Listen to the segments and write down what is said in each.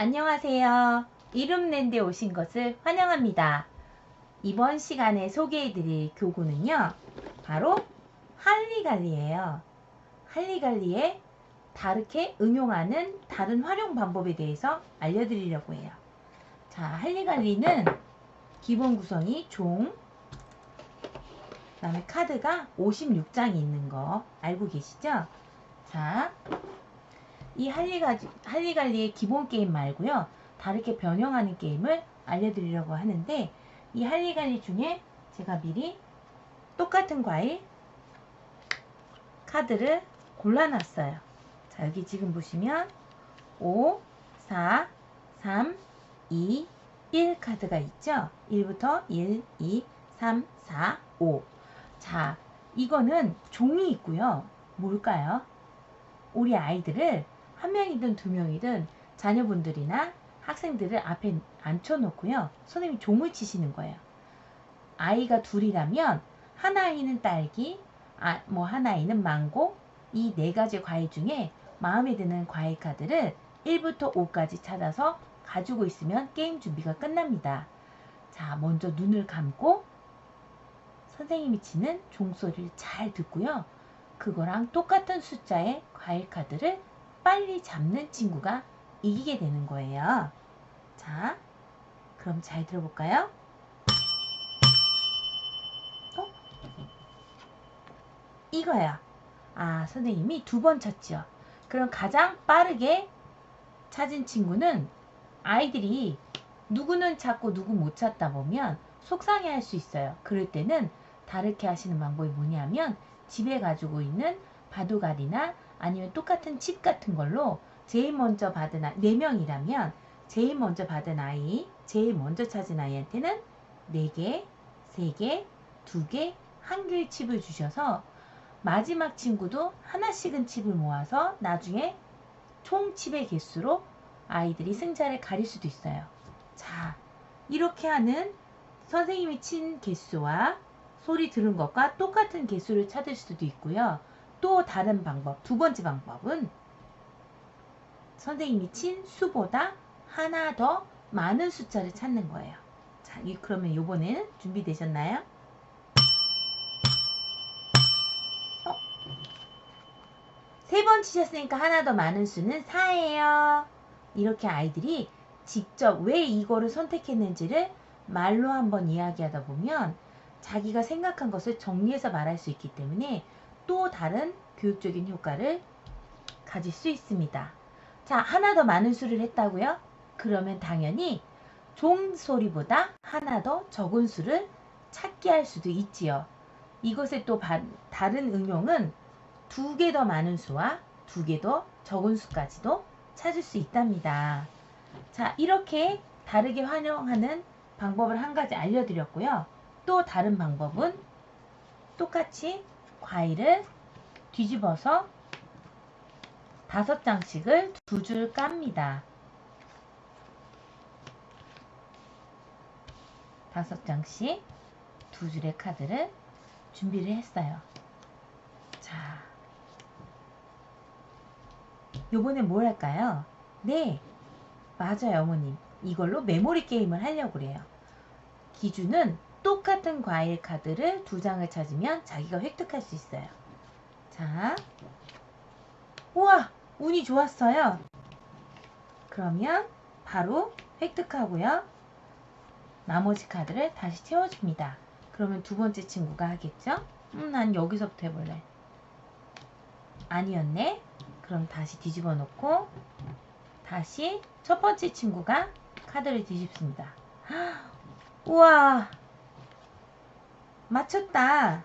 안녕하세요. 이름랜드에 오신 것을 환영합니다. 이번 시간에 소개해드릴 교구는요. 바로 할리갈리예요. 할리갈리에 다르게 응용하는 다른 활용 방법에 대해서 알려드리려고 해요. 자, 할리갈리는 기본 구성이 종, 그 다음에 카드가 56장이 있는 거 알고 계시죠? 자, 이 할리가, 할리갈리의 기본 게임 말고요. 다르게 변형하는 게임을 알려드리려고 하는데 이 할리갈리 중에 제가 미리 똑같은 과일 카드를 골라놨어요. 자, 여기 지금 보시면 5, 4, 3, 2, 1 카드가 있죠? 1부터 1, 2, 3, 4, 5. 자, 이거는 종이 있고요. 뭘까요? 우리 아이들을 한 명이든 두 명이든 자녀분들이나 학생들을 앞에 앉혀놓고요. 선생님이 종을 치시는 거예요. 아이가 둘이라면 한 아이는 딸기, 아, 뭐한 아이는 망고, 이 네 가지 과일 중에 마음에 드는 과일 카드를 1부터 5까지 찾아서 가지고 있으면 게임 준비가 끝납니다. 자, 먼저 눈을 감고 선생님이 치는 종소리를 잘 듣고요. 그거랑 똑같은 숫자의 과일 카드를 빨리 잡는 친구가 이기게 되는 거예요. 자, 그럼 잘 들어볼까요? 어? 이거야. 아, 선생님이 두 번 쳤죠. 그럼 가장 빠르게 찾은 친구는 아이들이 누구는 찾고 누구 못 찾다 보면 속상해 할 수 있어요. 그럴 때는 다르게 하시는 방법이 뭐냐면 집에 가지고 있는 바둑알이나 아니면 똑같은 칩 같은 걸로 제일 먼저 받은 아이, 4명이라면 제일 먼저 받은 아이, 제일 먼저 찾은 아이한테는 4개, 3개, 2개, 1개의 칩을 주셔서 마지막 친구도 하나씩은 칩을 모아서 나중에 총 칩의 개수로 아이들이 승자를 가릴 수도 있어요. 자, 이렇게 하는 선생님이 친 개수와 소리 들은 것과 똑같은 개수를 찾을 수도 있고요. 또 다른 방법, 두 번째 방법은 선생님이 친 수보다 하나 더 많은 숫자를 찾는 거예요. 자, 이- 그러면 요번에는 준비되셨나요? 어? 세번 치셨으니까 하나 더 많은 수는 4예요. 이렇게 아이들이 직접 왜 이거를 선택했는지를 말로 한번 이야기하다 보면 자기가 생각한 것을 정리해서 말할 수 있기 때문에 또 다른 교육적인 효과를 가질 수 있습니다. 자, 하나 더 많은 수를 했다고요? 그러면 당연히 종 소리보다 하나 더 적은 수를 찾게 할 수도 있지요. 이것의 또 바- 다른 응용은 두 개 더 많은 수와 두 개 더 적은 수까지도 찾을 수 있답니다. 자, 이렇게 다르게 활용하는 방법을 한 가지 알려드렸고요. 또 다른 방법은 똑같이 과일을 뒤집어서 다섯 장씩을 두 줄 깝니다. 다섯 장씩 두 줄의 카드를 준비를 했어요. 자, 요번엔 뭘 할까요? 네, 맞아요, 어머님. 이걸로 메모리 게임을 하려고 그래요. 기준은 똑같은 과일 카드를 두 장을 찾으면 자기가 획득할 수 있어요. 자, 우와, 운이 좋았어요. 그러면 바로 획득하고요. 나머지 카드를 다시 채워줍니다. 그러면 두 번째 친구가 하겠죠? 음, 난 여기서부터 해볼래. 아니었네. 그럼 다시 뒤집어 놓고 다시 첫 번째 친구가 카드를 뒤집습니다. 우와, 맞췄다.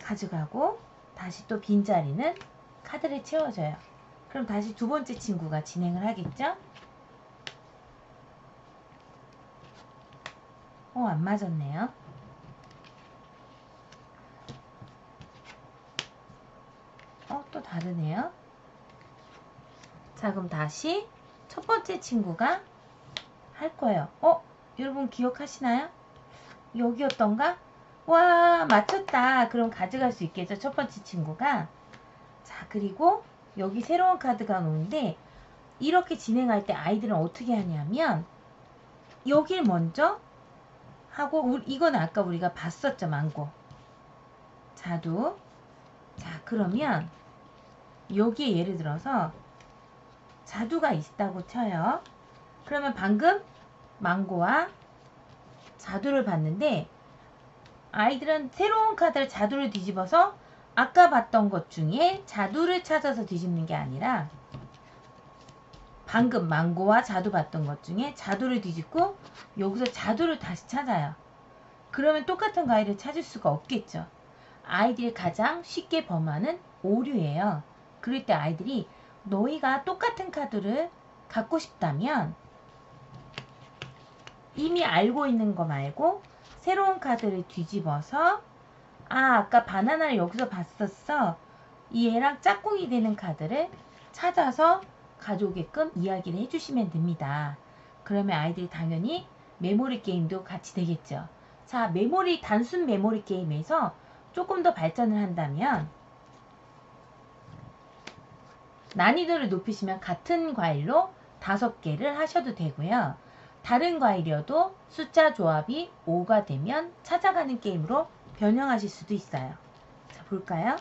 가져가고 다시 또 빈자리는 카드를 채워줘요. 그럼 다시 두 번째 친구가 진행을 하겠죠? 어, 안 맞았네요. 어, 또 다르네요. 자, 그럼 다시 첫 번째 친구가 할 거예요. 어, 여러분 기억하시나요? 여기였던가? 와, 맞췄다. 그럼 가져갈 수 있겠죠. 첫 번째 친구가. 자, 그리고 여기 새로운 카드가 오는데 이렇게 진행할 때 아이들은 어떻게 하냐면 여길 먼저 하고 이건 아까 우리가 봤었죠 망고 자두 자 그러면 여기에 예를 들어서 자두가 있다고 쳐요 그러면 방금 망고와 자두를 봤는데 아이들은 새로운 카드를 자두를 뒤집어서 아까 봤던 것 중에 자두를 찾아서 뒤집는 게 아니라 방금 망고와 자두 봤던 것 중에 자두를 뒤집고 여기서 자두를 다시 찾아요. 그러면 똑같은 과일을 찾을 수가 없겠죠. 아이들이 가장 쉽게 범하는 오류예요. 그럴 때 아이들이 너희가 똑같은 카드를 갖고 싶다면 이미 알고 있는 거 말고 새로운 카드를 뒤집어서 아 아까 바나나를 여기서 봤었어 이 얘랑 짝꿍이 되는 카드를 찾아서 가져오게끔 이야기를 해주시면 됩니다. 그러면 아이들이 당연히 메모리 게임도 같이 되겠죠. 자 메모리 단순 메모리 게임에서 조금 더 발전을 한다면 난이도를 높이시면 같은 과일로 다섯 개를 하셔도 되고요. 다른 과일이어도 숫자 조합이 5가 되면 찾아가는 게임으로 변형하실 수도 있어요. 자, 볼까요?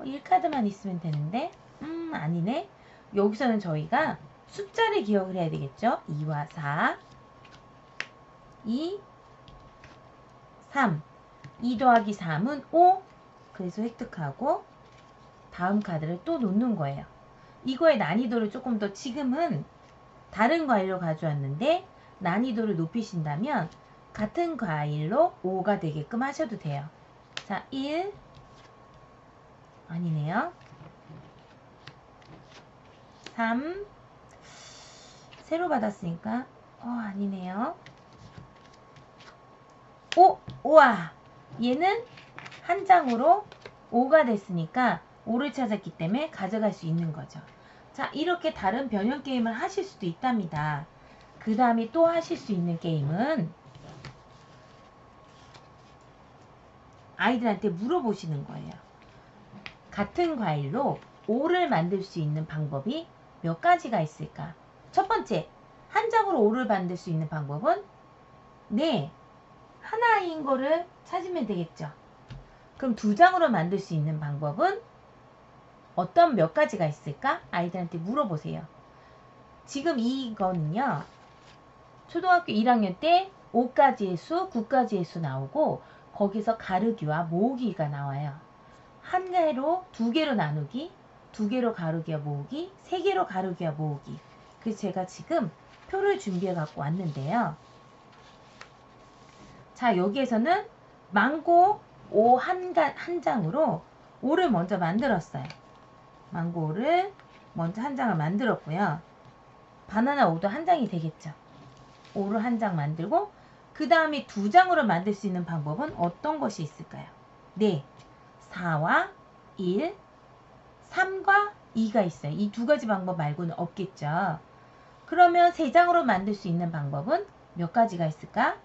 1카드만 있으면 되는데, 음, 아니네. 여기서는 저희가 숫자를 기억을 해야 되겠죠? 2와 4, 2, 3. 2 더하기 3은 5. 그래서 획득하고, 다음 카드를 또 놓는 거예요. 이거의 난이도를 조금 더 지금은 다른 과일로 가져왔는데 난이도를 높이신다면 같은 과일로 5가 되게끔 하셔도 돼요. 자, 1 아니네요. 3 새로 받았으니까 어, 아니네요. 5 우와 얘는 한 장으로 5가 됐으니까 5를 찾았기 때문에 가져갈 수 있는 거죠. 자, 이렇게 다른 변형 게임을 하실 수도 있답니다. 그 다음에 또 하실 수 있는 게임은 아이들한테 물어보시는 거예요. 같은 과일로 5를 만들 수 있는 방법이 몇 가지가 있을까? 첫 번째, 한 장으로 5를 만들 수 있는 방법은 네, 하나인 거를 찾으면 되겠죠. 그럼 두 장으로 만들 수 있는 방법은 어떤 몇 가지가 있을까? 아이들한테 물어보세요. 지금 이거는요. 초등학교 1학년 때 5가지의 수, 9가지의 수 나오고 거기서 가르기와 모으기가 나와요. 한 개로 두 개로 나누기, 두 개로 가르기와 모으기, 세 개로 가르기와 모으기. 그래서 제가 지금 표를 준비해 갖고 왔는데요. 자, 여기에서는 망고 5 한, 한 장으로 5를 먼저 만들었어요. 망고를 먼저 한 장을 만들었고요. 바나나 5도 한 장이 되겠죠. 5를 한 장 만들고 그 다음에 두 장으로 만들 수 있는 방법은 어떤 것이 있을까요? 네, 4와 1, 3과 2가 있어요. 이 두 가지 방법 말고는 없겠죠. 그러면 세 장으로 만들 수 있는 방법은 몇 가지가 있을까?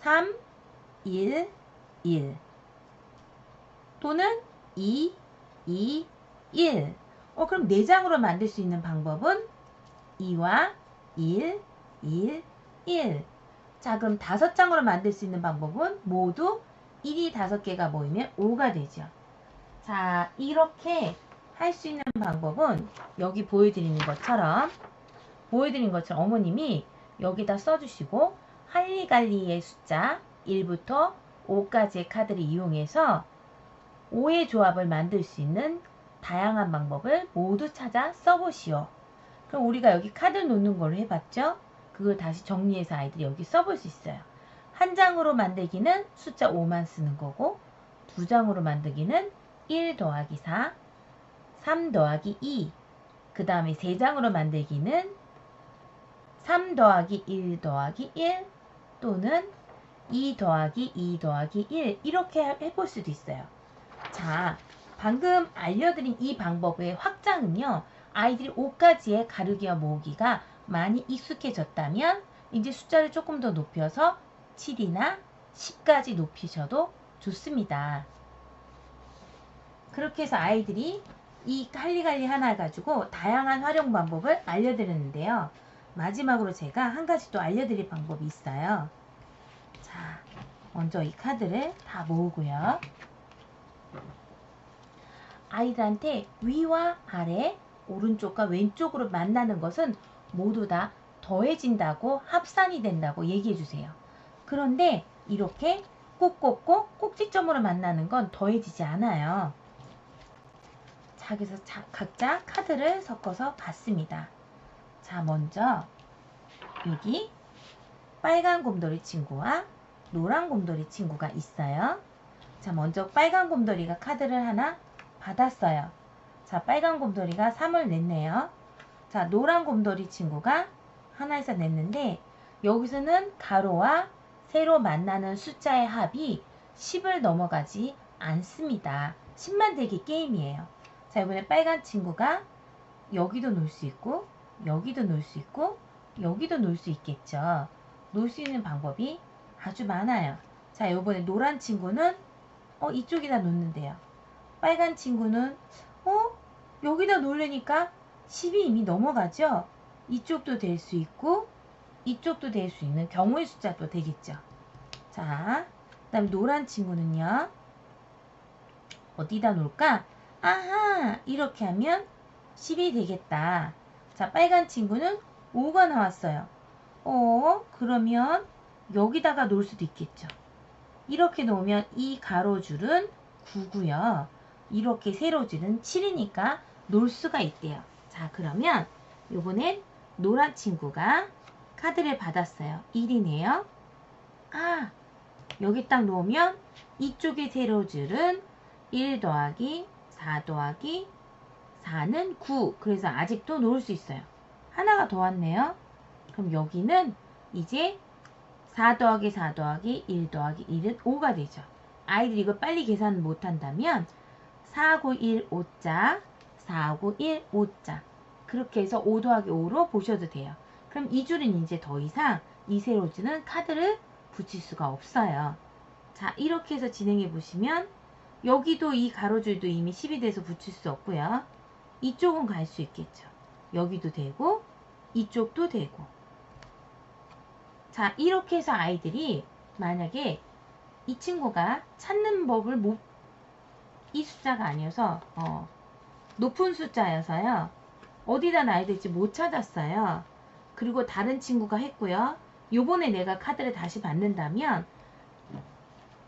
3, 1, 1 또는 2, 2, 1 어, 그럼 4장으로 만들 수 있는 방법은 2와 1, 1, 1 자, 그럼 5장으로 만들 수 있는 방법은 모두 1이 5개가 모이면 5가 되죠. 자, 이렇게 할 수 있는 방법은 여기 보여드리는 것처럼 보여드린 것처럼 어머님이 여기다 써주시고 할리갈리의 숫자 1부터 5까지의 카드를 이용해서 5의 조합을 만들 수 있는 다양한 방법을 모두 찾아 써보시오. 그럼 우리가 여기 카드 놓는 걸로 해봤죠? 그걸 다시 정리해서 아이들이 여기 써볼 수 있어요. 한 장으로 만들기는 숫자 5만 쓰는 거고 두 장으로 만들기는 1 더하기 4, 3 더하기 2, 그 다음에 세 장으로 만들기는 3 더하기 1 더하기 1 또는 2 더하기 2 더하기 1 이렇게 해볼 수도 있어요. 자, 방금 알려드린 이 방법의 확장은요. 아이들이 5가지의 가르기와 모으기가 많이 익숙해졌다면 이제 숫자를 조금 더 높여서 7이나 10까지 높이셔도 좋습니다. 그렇게 해서 아이들이 이 할리갈리 하나 가지고 다양한 활용 방법을 알려드렸는데요. 마지막으로 제가 한 가지 또 알려드릴 방법이 있어요. 자, 먼저 이 카드를 다 모으고요. 아이들한테 위와 아래, 오른쪽과 왼쪽으로 만나는 것은 모두 다 더해진다고 합산이 된다고 얘기해 주세요. 그런데 이렇게 꼭꼭꼭 꼭지점으로 만나는 건 더해지지 않아요. 자, 그래서 자, 각자 카드를 섞어서 봤습니다. 자, 먼저 여기 빨간 곰돌이 친구와 노란 곰돌이 친구가 있어요. 자, 먼저 빨간 곰돌이가 카드를 하나 받았어요. 자, 빨간 곰돌이가 3을 냈네요. 자, 노란 곰돌이 친구가 하나에서 냈는데 여기서는 가로와 세로 만나는 숫자의 합이 10을 넘어가지 않습니다. 10만 대기 게임이에요. 자, 이번에 빨간 친구가 여기도 놀 수 있고 여기도 놀 수 있고 여기도 놀 수 있겠죠. 놀 수 있는 방법이 아주 많아요. 자, 이번에 노란 친구는 어 이쪽이다 놓는데요. 빨간 친구는 어 여기다 놓으려니까 10이 이미 넘어가죠. 이쪽도 될 수 있고 이쪽도 될 수 있는 경우의 숫자도 되겠죠. 자, 그 다음 노란 친구는요. 어디다 놓을까? 아하 이렇게 하면 10이 되겠다. 자, 빨간 친구는 5가 나왔어요. 어, 그러면 여기다가 놓을 수도 있겠죠. 이렇게 놓으면 이 가로줄은 9고요. 이렇게 세로줄은 7이니까 놓을 수가 있대요. 자, 그러면 요번엔 노란 친구가 카드를 받았어요. 1이네요. 아, 여기 딱 놓으면 이쪽의 세로줄은 1 더하기 4 더하기 4는 9. 그래서 아직도 놓을 수 있어요. 하나가 더 왔네요. 그럼 여기는 이제 4 더하기 4 더하기 1 더하기 1은 5가 되죠. 아이들이 이거 빨리 계산 못한다면 4하고 1 5자, 4하고 1 5자. 그렇게 해서 5 더하기 5로 보셔도 돼요. 그럼 이 줄은 이제 더 이상 이 세로줄은 카드를 붙일 수가 없어요. 자, 이렇게 해서 진행해 보시면 여기도 이 가로줄도 이미 10이 돼서 붙일 수 없고요. 이쪽은 갈 수 있겠죠. 여기도 되고 이쪽도 되고 자 이렇게 해서 아이들이 만약에 이 친구가 찾는 법을 못 이 숫자가 아니어서 어, 높은 숫자여서요 어디다 놔야 될지 못 찾았어요 그리고 다른 친구가 했고요 요번에 내가 카드를 다시 받는다면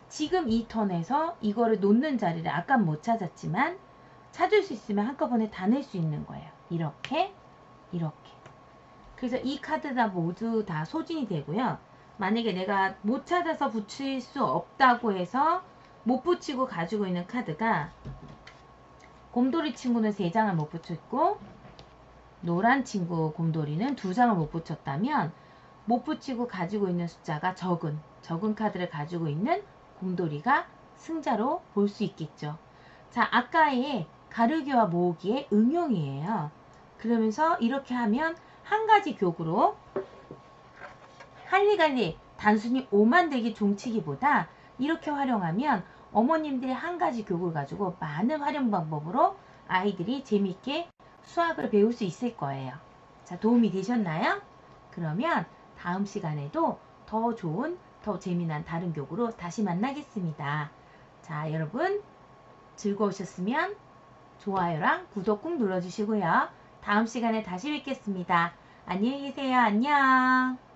지금 이 턴에서 이거를 놓는 자리를 아까 못 찾았지만 찾을 수 있으면 한꺼번에 다 낼 수 있는 거예요. 이렇게 이렇게 그래서 이 카드 다 모두 다 소진이 되고요. 만약에 내가 못 찾아서 붙일 수 없다고 해서 못 붙이고 가지고 있는 카드가 곰돌이 친구는 3장을 못 붙였고 노란 친구 곰돌이는 2장을 못 붙였다면 못 붙이고 가지고 있는 숫자가 적은 적은 카드를 가지고 있는 곰돌이가 승자로 볼 수 있겠죠. 자, 아까의 가르기와 모으기의 응용이에요. 그러면서 이렇게 하면 한 가지 교구로 할리갈리 단순히 오만대기 종치기보다 이렇게 활용하면 어머님들이 한 가지 교구를 가지고 많은 활용 방법으로 아이들이 재미있게 수학을 배울 수 있을 거예요. 자, 도움이 되셨나요? 그러면 다음 시간에도 더 좋은, 더 재미난 다른 교구로 다시 만나겠습니다. 자, 여러분 즐거우셨으면 좋아요랑 구독 꾹 눌러주시고요. 다음 시간에 다시 뵙겠습니다. 안녕히 계세요. 안녕.